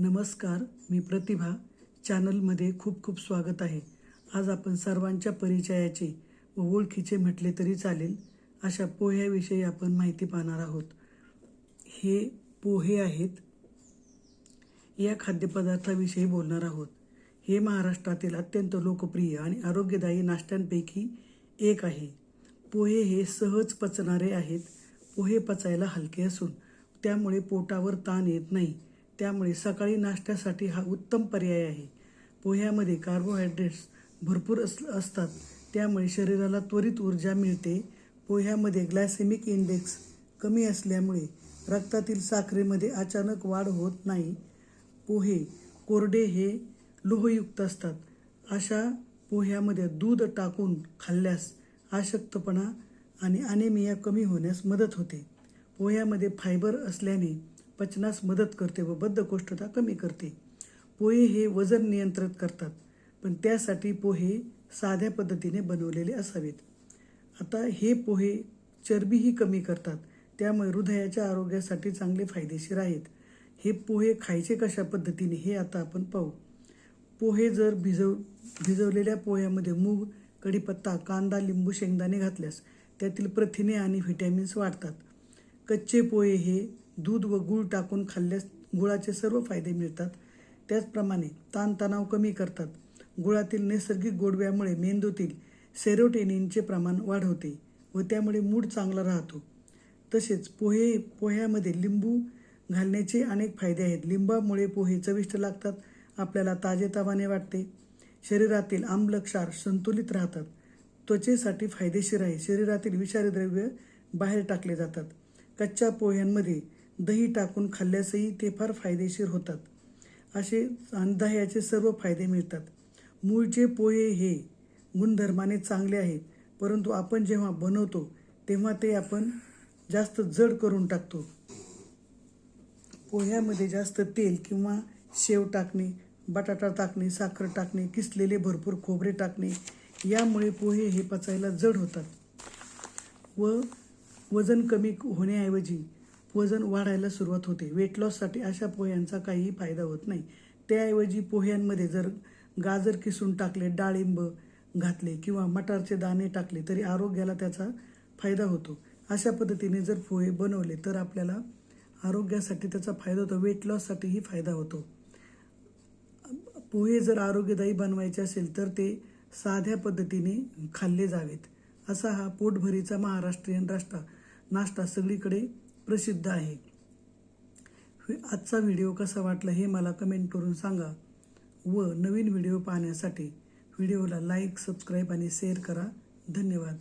नमस्कार मी प्रतिभा. चॅनलमध्ये खूप खूप स्वागत आहे. आज आपण सर्वांच्या परिचयाचे व ओळखीचे म्हटले तरी चालेल अशा पोह्याविषयी आपण माहिती पाहणार आहोत. हे पोहे आहेत. या खाद्यपदार्थाविषयी बोलणार आहोत. हे महाराष्ट्रातील अत्यंत लोकप्रिय आणि आरोग्यदायी नाश्त्यांपैकी एक आहे. पोहे हे सहज पचणारे आहेत. पोहे पचायला हलके असून त्यामुळे पोटावर ताण येत नाही. त्यामुळे सकाळी नाश्त्यासाठी हा उत्तम पर्याय आहे. पोह्यामध्ये कार्बोहायड्रेट्स भरपूर अस असतात. त्यामुळे शरीराला त्वरित ऊर्जा मिळते. पोह्यामध्ये ग्लायसेमिक इंडेक्स कमी असल्यामुळे रक्तातील साखरेमध्ये अचानक वाढ होत नाही. पोहे कोरडे हे लोहयुक्त असतात. अशा पोह्यामध्ये दूध टाकून खाल्ल्यास अशक्तपणा आणि अनेमिया कमी होण्यास मदत होते. पोह्यामध्ये फायबर असल्याने पचनास मदत करते व बद्धकोष्ठता कमी करते. पोहे हे वजन नियंत्रित करतात पण त्यासाठी पोहे साध्या पद्धतीने बनवलेले असावेत. आता हे पोहे चरबीही कमी करतात त्यामुळे हृदयाच्या आरोग्यासाठी चांगले फायदेशीर आहेत. हे पोहे खायचे कशा पद्धतीने हे आता आपण पाहू. पोहे जर भिजव भिजवलेल्या पोह्यामध्ये मूग कढीपत्ता कांदा लिंबू शेंगदाणे घातल्यास त्यातील प्रथिने आणि व्हिटॅमिन्स वाढतात. कच्चे पोहे हे दूध व गूळ टाकून खाल्ल्यास गुळाचे सर्व फायदे मिळतात. त्याचप्रमाणे ताणतणाव कमी करतात. गुळातील नैसर्गिक गोडव्यामुळे मेंदूतील सेरोटेनिनचे प्रमाण वाढवते व त्यामुळे मूड चांगला राहतो. तसेच पोहे पोह्यामध्ये लिंबू घालण्याचे अनेक फायदे आहेत. लिंबामुळे पोहे चविष्ट लागतात आपल्याला ताजेतवाने वाटते. शरीरातील आम्लक्षार संतुलित राहतात. त्वचेसाठी फायदेशीर आहे. शरीरातील विषारी द्रव्य बाहेर टाकले जातात. कच्च्या पोह्यांमध्ये दही टाकून खाल्ल्यासही ते फार फायदेशीर होतात. असे आणि दह्याचे सर्व फायदे मिळतात. मूळचे पोहे हे गुणधर्माने चांगले आहेत परंतु आपण जेव्हा बनवतो तेव्हा ते आपण जास्त जड करून टाकतो. पोह्यामध्ये जास्त तेल किंवा शेव टाकणे बटाटा टाकणे साखर टाकणे किसलेले भरपूर खोबरे टाकणे यामुळे पोहे हे पचायला जड होतात व वजन कमी होण्याऐवजी वजन वाढायला सुरुवात होते. वेट लॉससाठी अशा पोह्यांचा काहीही फायदा होत नाही. त्याऐवजी पोह्यांमध्ये जर गाजर किसून टाकले डाळिंब घातले किंवा मटारचे दाणे टाकले तरी आरोग्याला त्याचा फायदा होतो. अशा पद्धतीने जर पोहे बनवले तर आपल्याला आरोग्यासाठी त्याचा फायदा होतो. वेट लॉससाठीही फायदा होतो. पोहे जर आरोग्यदायी बनवायचे असेल तर ते साध्या पद्धतीने खाल्ले जावेत. असा हा पोटभरीचा महाराष्ट्रीयन राष्ट्र नाश्ता सगळीकडे प्रसिद्ध आहे. आजचा व्हिडिओ कसा वाटला हे मला कमेंट करून सांगा व नवीन व्हिडिओ पाहण्यासाठी व्हिडिओला लाईक सबस्क्राईब आणि शेअर करा. धन्यवाद.